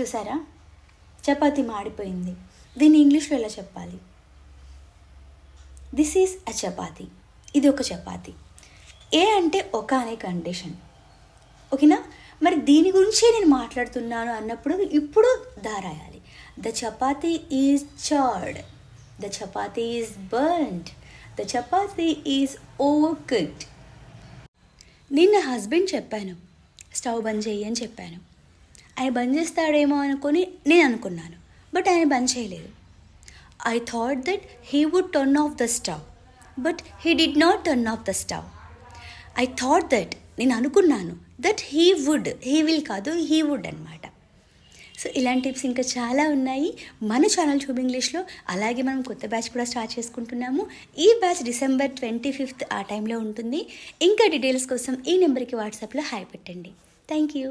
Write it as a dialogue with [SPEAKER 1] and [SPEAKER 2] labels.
[SPEAKER 1] చూసారా? చపాతి మాడిపోయింది. దీన్ని ఇంగ్లీష్లో ఎలా చెప్పాలి? This is a chapati. ఇది ఒక చపాతి. ఏ అంటే ఒక అనే కండిషన్ ఓకేనా? మరి దీని గురించే నేను మాట్లాడుతున్నాను అన్నప్పుడు ఇప్పుడు దారాయాలి. The chapati is charred the chapati is burned the chapati is overcooked నిన్న హస్బెండ్ చెప్పాను. స్టవ్ బంద్ చెయ్యి అని చెప్పాను. ఆయన బంద్ చేస్తాడేమో అనుకొని నేను అనుకున్నాను. బట్ ఆయన బంద్ చేయలేదు. I thought that he would turn off the stove but he did not turn off the stove I thought that నేను అనుకున్నాను that he would he will కాదు హీ వుడ్ అనమాట సో ఇలాంటి టిప్స్ ఇంకా చాలా ఉన్నాయి. మన ఛానల్ ట్యూబ్ ఇంగ్లీష్లో అలాగే మనం కొత్త బ్యాచ్ కూడా స్టార్ట్ చేసుకుంటున్నాము. ఈ బ్యాచ్ డిసెంబర్ ట్వంటీ ఫిఫ్త్ ఆ టైంలో ఉంటుంది. ఇంకా డీటెయిల్స్ కోసం ఈ నెంబర్కి వాట్సాప్లో హాయ్ పెట్టండి. Thank you